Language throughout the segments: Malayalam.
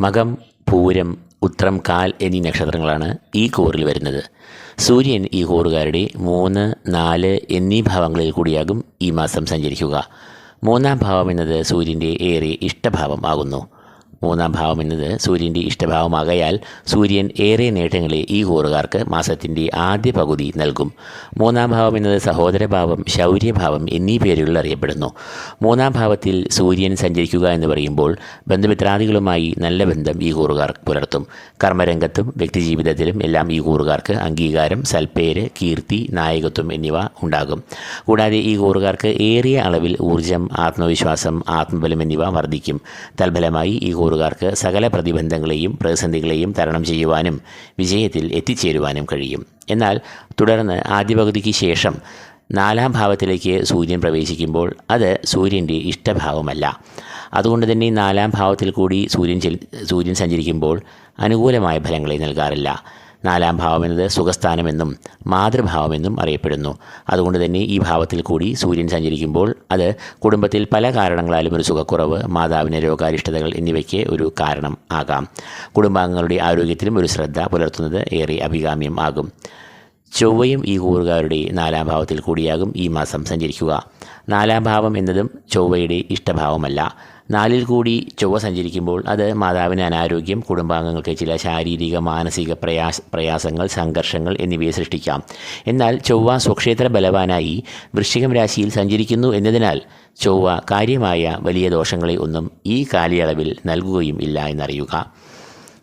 മകം പൂരം ഉത്രം കാൽ എന്നീ നക്ഷത്രങ്ങളാണ് ഈ കൂറിൽ വരുന്നത്. സൂര്യൻ ഈ കൂറുകാരുടെ മൂന്ന് നാല് എന്നീ ഭാവങ്ങളിൽ കൂടിയാകും ഈ മാസം സഞ്ചരിക്കുക. മൂന്നാം ഭാവം എന്നത് സൂര്യന്റെ ഏറെ ഇഷ്ടഭാവം ആകുന്നു. മൂന്നാം ഭാവം എന്നത് സൂര്യന്റെ ഇഷ്ടഭാവമാകയാൽ സൂര്യൻ ഏറെ നേട്ടങ്ങളെ ഈ കൂറുകാർക്ക് മാസത്തിന്റെ ആദ്യ പകുതി നൽകും. മൂന്നാം ഭാവം എന്നത് സഹോദരഭാവം ശൗര്യഭാവം എന്നീ പേരുകളിൽ അറിയപ്പെടുന്നു. മൂന്നാം ഭാവത്തിൽ സൂര്യൻ സഞ്ചരിക്കുക എന്ന് പറയുമ്പോൾ ബന്ധുമിത്രാദികളുമായി നല്ല ബന്ധം ഈ കൂറുകാർ പുലർത്തും. കർമ്മരംഗത്തും വ്യക്തിജീവിതത്തിലും എല്ലാം ഈ കൂറുകാർക്ക് അംഗീകാരം സൽപ്പേര് കീർത്തി നായകത്വം എന്നിവ ഉണ്ടാകും. കൂടാതെ ഈ കൂറുകാർക്ക് ഏറിയ അളവിൽ ഊർജം ആത്മവിശ്വാസം ആത്മബലം എന്നിവ വർദ്ധിക്കും. തൽഫലമായി ഈ കൂറുകാർക്ക് സകല പ്രതിബന്ധങ്ങളെയും പ്രതിസന്ധികളെയും തരണം ചെയ്യുവാനും വിജയത്തിൽ എത്തിച്ചേരുവാനും കഴിയും. എന്നാൽ തുടർന്ന് ആദ്യ പകുതിക്ക് ശേഷം നാലാം ഭാവത്തിലേക്ക് സൂര്യൻ പ്രവേശിക്കുമ്പോൾ അത് സൂര്യന്റെ ഇഷ്ടഭാവമല്ല. അതുകൊണ്ട് തന്നെ നാലാം ഭാവത്തിൽ കൂടി സൂര്യൻ സൂര്യൻ സഞ്ചരിക്കുമ്പോൾ അനുകൂലമായ ഫലങ്ങളെ നൽകാറില്ല. നാലാം ഭാവം എന്നത് സുഖസ്ഥാനമെന്നും മാതൃഭാവമെന്നും അറിയപ്പെടുന്നു. അതുകൊണ്ട് തന്നെ ഈ ഭാവത്തിൽ കൂടി സൂര്യൻ സഞ്ചരിക്കുമ്പോൾ അത് കുടുംബത്തിൽ പല കാരണങ്ങളാലും ഒരു സുഖക്കുറവ് മാതാവിന് രോഗാരിഷ്ടതകൾ എന്നിവയ്ക്ക് ഒരു കാരണം ആകാം. കുടുംബാംഗങ്ങളുടെ ആരോഗ്യത്തിലും ഒരു ശ്രദ്ധ പുലർത്തുന്നത് ഏറെ അഭികാമ്യം ആകും. ചൊവ്വയും ഈ കൂറുകാരുടെ നാലാം ഭാവത്തിൽ കൂടിയാകും ഈ മാസം സഞ്ചരിക്കുക. നാലാം ഭാവം എന്നതും ചൊവ്വയുടെ ഇഷ്ടഭാവമല്ല. നാലിൽ കൂടി ചൊവ്വ സഞ്ചരിക്കുമ്പോൾ അത് മാതാവിന് അനാരോഗ്യം കുടുംബാംഗങ്ങൾക്ക് ചില ശാരീരിക മാനസിക പ്രയാസ പ്രയാസങ്ങൾ സംഘർഷങ്ങൾ എന്നിവയെ സൃഷ്ടിക്കാം. എന്നാൽ ചൊവ്വ സ്വക്ഷേത്ര ബലവാനായി വൃശ്ചികം രാശിയിൽ സഞ്ചരിക്കുന്നു എന്നതിനാൽ ചൊവ്വ കാര്യമായ വലിയ ദോഷങ്ങളെ ഒന്നും ഈ കാലയളവിൽ നൽകുകയും ഇല്ല എന്നറിയുക.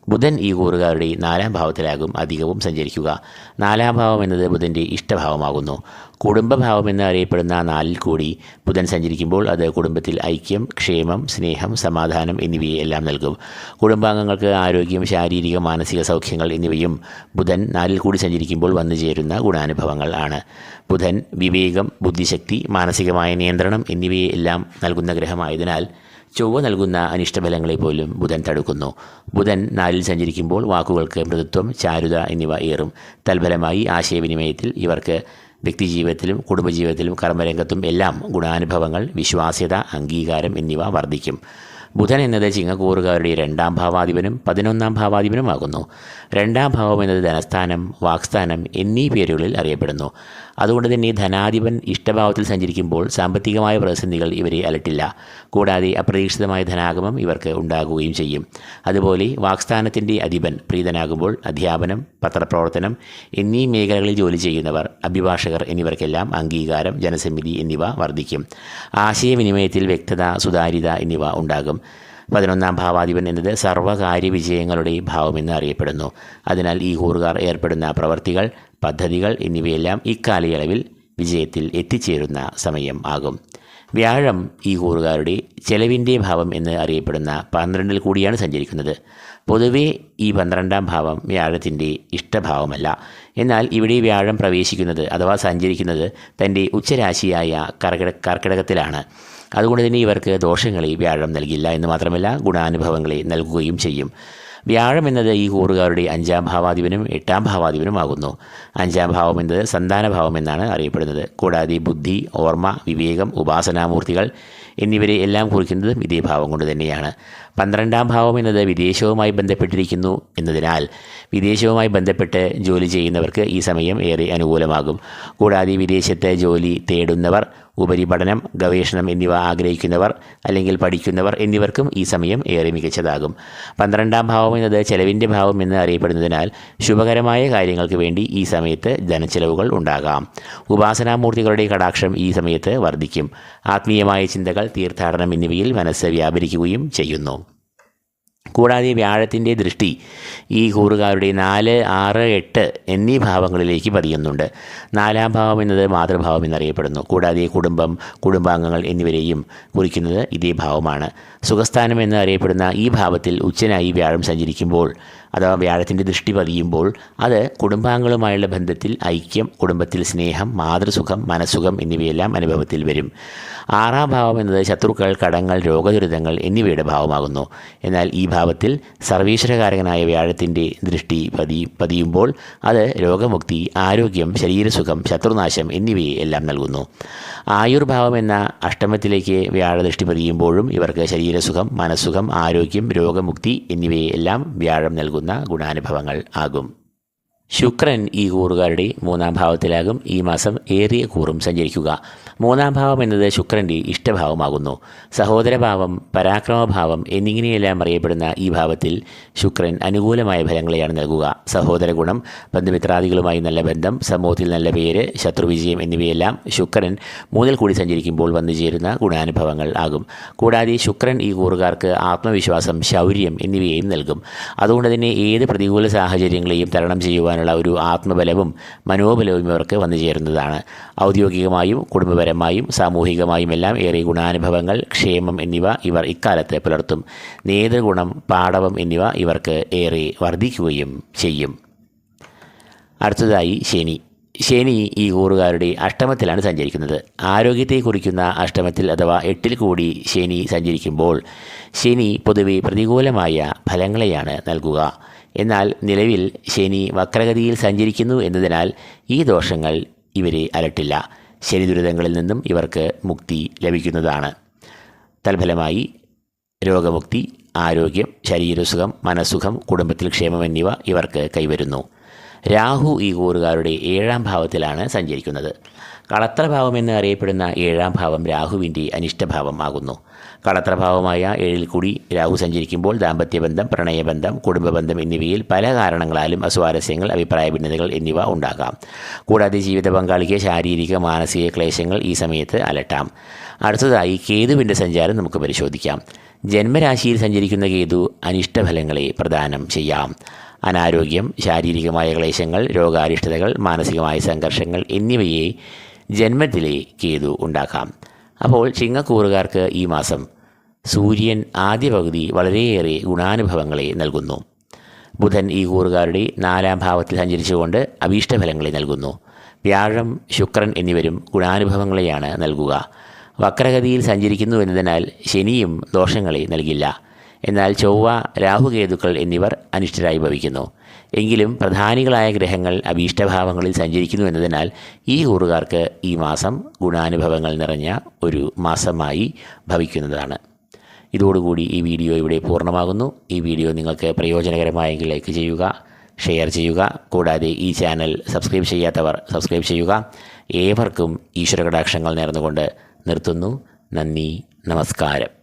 ബുധൻ ഈ കൂറുകാരുടെ നാലാം ഭാവത്തിലാകും അധികവും സഞ്ചരിക്കുക. നാലാം ഭാവം എന്നത് ബുധന്റെ ഇഷ്ടഭാവമാകുന്നു. കുടുംബഭാവം എന്ന് അറിയപ്പെടുന്ന നാലിൽ കൂടി ബുധൻ സഞ്ചരിക്കുമ്പോൾ അത് കുടുംബത്തിൽ ഐക്യം ക്ഷേമം സ്നേഹം സമാധാനം എന്നിവയെ എല്ലാം നൽകും. കുടുംബാംഗങ്ങൾക്ക് ആരോഗ്യം ശാരീരിക മാനസിക സൗഖ്യങ്ങൾ എന്നിവയും ബുധൻ നാലിൽ കൂടി സഞ്ചരിക്കുമ്പോൾ വന്നു ചേരുന്ന ഗുണാനുഭവങ്ങൾ ആണ്. ബുധൻ വിവേകം ബുദ്ധിശക്തി മാനസികമായ നിയന്ത്രണം എന്നിവയെ എല്ലാം നൽകുന്ന ഗ്രഹമായതിനാൽ ചൊവ്വ നൽകുന്ന അനിഷ്ടബലങ്ങളെ പോലും ബുധൻ തടുക്കുന്നു. ബുധൻ നാലിൽ സഞ്ചരിക്കുമ്പോൾ വാക്കുകൾക്ക് മൃദുത്വം ചാരുത എന്നിവ ഏറും. തൽഫലമായി ആശയവിനിമയത്തിൽ ഇവർക്ക് വ്യക്തിജീവിതത്തിലും കുടുംബജീവിതത്തിലും കർമ്മരംഗത്തും എല്ലാം ഗുണാനുഭവങ്ങൾ വിശ്വാസ്യത അംഗീകാരം എന്നിവ വർദ്ധിക്കും. ബുധൻ എന്നത് ചിങ്ങക്കൂറുകാരുടെ രണ്ടാം ഭാവാധിപനും പതിനൊന്നാം ഭാവാധിപനുമാകുന്നു. രണ്ടാം ഭാവം എന്നത് ധനസ്ഥാനം വാക്സ്ഥാനം എന്നീ പേരുകളിൽ അറിയപ്പെടുന്നു. അതുകൊണ്ട് തന്നെ ധനാധിപൻ ഇഷ്ടഭാവത്തിൽ സഞ്ചരിക്കുമ്പോൾ സാമ്പത്തികമായ പ്രതിസന്ധികൾ ഇവരെ അലട്ടില്ല. കൂടാതെ അപ്രതീക്ഷിതമായ ധനാഗമം ഇവർക്ക് ഉണ്ടാകുകയും ചെയ്യും. അതുപോലെ വാക്സ്ഥാനത്തിന്റെ അധിപൻ പ്രീതനാകുമ്പോൾ അധ്യാപനം പത്രപ്രവർത്തനം എന്നീ മേഖലകളിൽ ജോലി ചെയ്യുന്നവർ അഭിഭാഷകർ എന്നിവർക്കെല്ലാം അംഗീകാരം ജനസമിതി എന്നിവ വർദ്ധിക്കും. ആശയവിനിമയത്തിൽ വ്യക്തത സുതാര്യത എന്നിവ ഉണ്ടാകും. പതിനൊന്നാം ഭാവാധിപൻ എന്നത് സർവകാര്യ വിജയങ്ങളുടെ ഭാവമെന്ന് അറിയപ്പെടുന്നു. അതിനാൽ ഈ കൂറുകാർ ഏർപ്പെടുന്ന പ്രവർത്തികൾ പദ്ധതികൾ എന്നിവയെല്ലാം ഇക്കാലയളവിൽ വിജയത്തിൽ എത്തിച്ചേരുന്ന സമയം ആകും. വ്യാഴം ഈ കൂറുകാരുടെ ചെലവിന്റെ ഭാവം എന്ന് അറിയപ്പെടുന്ന പന്ത്രണ്ടിൽ കൂടിയാണ് സഞ്ചരിക്കുന്നത്. പൊതുവേ ഈ പന്ത്രണ്ടാം ഭാവം വ്യാഴത്തിന്റെ ഇഷ്ടഭാവമല്ല. എന്നാൽ ഇവിടെ വ്യാഴം പ്രവേശിക്കുന്നത് അഥവാ സഞ്ചരിക്കുന്നത് തന്റെ ഉച്ചരാശിയായ കർക്കിട കർക്കിടകത്തിലാണ്. അതുകൊണ്ട് തന്നെ ഇവർക്ക് ദോഷങ്ങളെ വ്യാഴം നൽകില്ല എന്ന് മാത്രമല്ല ഗുണാനുഭവങ്ങളെ നൽകുകയും ചെയ്യും. വ്യാഴം എന്നത് ഈ കൂറുകാരുടെ അഞ്ചാം ഭാവാധിപനും എട്ടാം ഭാവാധിപനുമാകുന്നു അഞ്ചാം ഭാവം എന്നത് സന്താനഭാവം എന്നാണ് അറിയപ്പെടുന്നത്. കൂടാതെ ബുദ്ധി ഓർമ്മ വിവേകം ഉപാസനാമൂർത്തികൾ എന്നിവരെ എല്ലാം കുറിക്കുന്നതും ഇതേ ഭാവം കൊണ്ട് തന്നെയാണ്. പന്ത്രണ്ടാം ഭാവം എന്നത് വിദേശവുമായി ബന്ധപ്പെട്ടിരിക്കുന്നു എന്നതിനാൽ വിദേശവുമായി ബന്ധപ്പെട്ട് ജോലി ചെയ്യുന്നവർക്ക് ഈ സമയം ഏറെ അനുകൂലമാകും. കൂടാതെ വിദേശത്തെ ജോലി തേടുന്നവർ ഉപരിപഠനം ഗവേഷണം എന്നിവ ആഗ്രഹിക്കുന്നവർ അല്ലെങ്കിൽ പഠിക്കുന്നവർ എന്നിവർക്കും ഈ സമയം ഏറെ മികച്ചതാകും. പന്ത്രണ്ടാം ഭാവം എന്നത് ചെലവിന്റെ ഭാവം എന്ന് അറിയപ്പെടുന്നതിനാൽ ശുഭകരമായ കാര്യങ്ങൾക്ക് വേണ്ടി ഈ സമയത്ത് ധനച്ചെലവുകൾ ഉണ്ടാകാം. ഉപാസനാമൂർത്തികളുടെ കടാക്ഷം ഈ സമയത്ത് വർദ്ധിക്കും. ആത്മീയമായ ചിന്തകൾ തീർത്ഥാടനം എന്നിവയിൽ മനസ്സ് വ്യാപരിക്കുകയും ചെയ്യുന്നു. കൂടാതെ വ്യാഴത്തിന്റെ ദൃഷ്ടി ഈ കൂറുകാരുടെ നാല് ആറ് എട്ട് എന്നീ ഭാവങ്ങളിലേക്ക് പതിയുന്നുണ്ട്. നാലാം ഭാവം എന്നത് മാതൃഭാവം എന്നറിയപ്പെടുന്നു. കൂടാതെ കുടുംബം കുടുംബാംഗങ്ങൾ എന്നിവരെയും കുറിക്കുന്നത് ഇതേ ഭാവമാണ്. സുഖസ്ഥാനം എന്ന് അറിയപ്പെടുന്ന ഈ ഭാവത്തിൽ ഉച്ചനായി വ്യാഴം സഞ്ചരിക്കുമ്പോൾ അഥവാ വ്യാഴത്തിന്റെ ദൃഷ്ടി പതിയുമ്പോൾ അത് കുടുംബാംഗങ്ങളുമായുള്ള ബന്ധത്തിൽ ഐക്യം കുടുംബത്തിൽ സ്നേഹം മാതൃസുഖം മനസുഖം എന്നിവയെല്ലാം അനുഭവത്തിൽ വരും. ആറാം ഭാവം എന്നത് ശത്രുക്കൾ കടങ്ങൾ രോഗദുരിതങ്ങൾ എന്നിവയുടെ ഭാവമാകുന്നു. എന്നാൽ ഈ ഭാവത്തിൽ സർവീശ്വരകാരകനായ വ്യാഴത്തിന്റെ ദൃഷ്ടി പതി പതിയുമ്പോൾ അത് രോഗമുക്തി ആരോഗ്യം ശരീരസുഖം ശത്രുനാശം എന്നിവയെ എല്ലാം നൽകുന്നു. ആയുർഭാവം എന്ന അഷ്ടമത്തിലേക്ക് വ്യാഴ ദൃഷ്ടി പതിയുമ്പോഴും ഇവർക്ക് ശരീരസുഖം മനസ്സുഖം ആരോഗ്യം രോഗമുക്തി എന്നിവയെല്ലാം വ്യാഴം നൽകുന്ന. ഗുണാനുഭവങ്ങൾ ആകും. ശുക്രൻ ഈ കൂറുകാരുടെ മൂന്നാം ഭാവത്തിലാകും. ഈ മാസം ഏറിയ കൂറും സഞ്ചരിക്കുക. മൂന്നാം ഭാവം എന്നത് ശുക്രന്റെ ഇഷ്ടഭാവമാകുന്നു. സഹോദരഭാവം പരാക്രമഭാവം എന്നിങ്ങനെയെല്ലാം അറിയപ്പെടുന്ന ഈ ഭാവത്തിൽ ശുക്രൻ അനുകൂലമായ ഫലങ്ങളെയാണ് നൽകുക. സഹോദര ഗുണം ബന്ധുമിത്രാദികളുമായി നല്ല ബന്ധം സമൂഹത്തിൽ നല്ല പേര് ശത്രുവിജയം എന്നിവയെല്ലാം ശുക്രൻ മൂന്നിൽ കൂടി സഞ്ചരിക്കുമ്പോൾ വന്നു ചേരുന്ന ഗുണാനുഭവങ്ങൾ ആകും. കൂടാതെ ശുക്രൻ ഈ കൂറുകാർക്ക് ആത്മവിശ്വാസം ശൗര്യം എന്നിവയെയും നൽകും. അതുകൊണ്ട് തന്നെ ഏത് പ്രതികൂല സാഹചര്യങ്ങളെയും തരണം ചെയ്യുവാനുള്ള ഒരു ആത്മബലവും മനോബലവും ഇവർക്ക് വന്നു ചേരുന്നതാണ്. ഔദ്യോഗികമായും കുടുംബപരമായും സാമൂഹികമായും എല്ലാം ഏറെ ഗുണാനുഭവങ്ങൾ ക്ഷേമം എന്നിവ ഇവർ ഇക്കാലത്ത് പുലർത്തും. നേതൃഗുണം പാടവം എന്നിവ ഇവർക്ക് ഏറെ വർദ്ധിക്കുകയും ചെയ്യും. അടുത്തതായി ശനി. ശനി ഈ കൂറുകാരുടെ അഷ്ടമത്തിലാണ് സഞ്ചരിക്കുന്നത്. ആരോഗ്യത്തെ കുറിക്കുന്ന അഷ്ടമത്തിൽ അഥവാ എട്ടിൽ കൂടി ശനി സഞ്ചരിക്കുമ്പോൾ ശനി പൊതുവെ പ്രതികൂലമായ ഫലങ്ങളെയാണ് നൽകുക. എന്നാൽ നിലവിൽ ശനി വക്രഗതിയിൽ സഞ്ചരിക്കുന്നു എന്നതിനാൽ ഈ ദോഷങ്ങൾ ഇവരെ അലട്ടില്ല. ശനി ദുരിതങ്ങളിൽ നിന്നും ഇവർക്ക് മുക്തി ലഭിക്കുന്നതാണ്. തൽഫലമായി രോഗമുക്തി ആരോഗ്യം ശരീരസുഖം മനസ്സുഖം കുടുംബത്തിൽ ക്ഷേമം എന്നിവ ഇവർക്ക് കൈവരുന്നു. രാഹു ഈ കൂറുകാരുടെ ഏഴാം ഭാവത്തിലാണ് സഞ്ചരിക്കുന്നത്. കളത്രഭാവം എന്ന് അറിയപ്പെടുന്ന ഏഴാം ഭാവം രാഹുവിന്റെ അനിഷ്ടഭാവം ആകുന്നു കളത്രഭാവമായ ഏഴിൽ കൂടി രാഹു സഞ്ചരിക്കുമ്പോൾ ദാമ്പത്യബന്ധം പ്രണയബന്ധം കുടുംബബന്ധം എന്നിവയിൽ പല കാരണങ്ങളാലും അസ്വാരസ്യങ്ങൾ അഭിപ്രായ ഭിന്നതകൾ എന്നിവ ഉണ്ടാകാം. കൂടാതെ ജീവിത പങ്കാളിക്ക് ശാരീരിക മാനസിക ക്ലേശങ്ങൾ ഈ സമയത്ത് അലട്ടാം. അടുത്തതായി കേതുവിന്റെ സഞ്ചാരം നമുക്ക് പരിശോധിക്കാം. ജന്മരാശിയിൽ സഞ്ചരിക്കുന്ന കേതു അനിഷ്ടഫലങ്ങളെ പ്രദാനം ചെയ്യാം. അനാരോഗ്യം ശാരീരികമായ ക്ലേശങ്ങൾ രോഗാരിഷ്ടതകൾ മാനസികമായ സംഘർഷങ്ങൾ എന്നിവയെ ജന്മത്തിലെ കേതു ഉണ്ടാക്കാം. അപ്പോൾ ചിങ്ങക്കൂറുകാർക്ക് ഈ മാസം സൂര്യൻ ആദ്യ പകുതി വളരെയേറെ ഗുണാനുഭവങ്ങളെ നൽകുന്നു. ബുധൻ ഈ കൂറുകാരുടെ നാലാം ഭാവത്തിൽ സഞ്ചരിച്ചുകൊണ്ട് അഭീഷ്ടഫലങ്ങളെ നൽകുന്നു. വ്യാഴം ശുക്രൻ എന്നിവരും ഗുണാനുഭവങ്ങളെയാണ് നൽകുക. വക്രഗതിയിൽ സഞ്ചരിക്കുന്നു എന്നതിനാൽ ശനിയും ദോഷങ്ങളെ നൽകില്ല. എന്നാൽ ചൊവ്വ രാഹുകേതുക്കൾ എന്നിവർ അനിഷ്ടരായി ഭവിക്കുന്നു. എങ്കിലും പ്രധാനികളായ ഗ്രഹങ്ങൾ അഭീഷ്ടഭാവങ്ങളിൽ സഞ്ചരിക്കുന്നു എന്നതിനാൽ ഈ കൂറുകാർക്ക് ഈ മാസം ഗുണാനുഭവങ്ങൾ നിറഞ്ഞ ഒരു മാസമായി ഭവിക്കുന്നതാണ്. ഇതോടുകൂടി ഈ വീഡിയോ ഇവിടെ പൂർണമാകുന്നു. ഈ വീഡിയോ നിങ്ങൾക്ക് പ്രയോജനകരമായെങ്കിൽ ലൈക്ക് ചെയ്യുക ഷെയർ ചെയ്യുക കൂടാതെ ഈ ചാനൽ സബ്സ്ക്രൈബ് ചെയ്യാത്തവർ സബ്സ്ക്രൈബ് ചെയ്യുക. ഏവർക്കും ഈശ്വര കടാക്ഷങ്ങൾ നേർന്നുകൊണ്ട് നിർത്തുന്നു. നന്ദി നമസ്കാരം.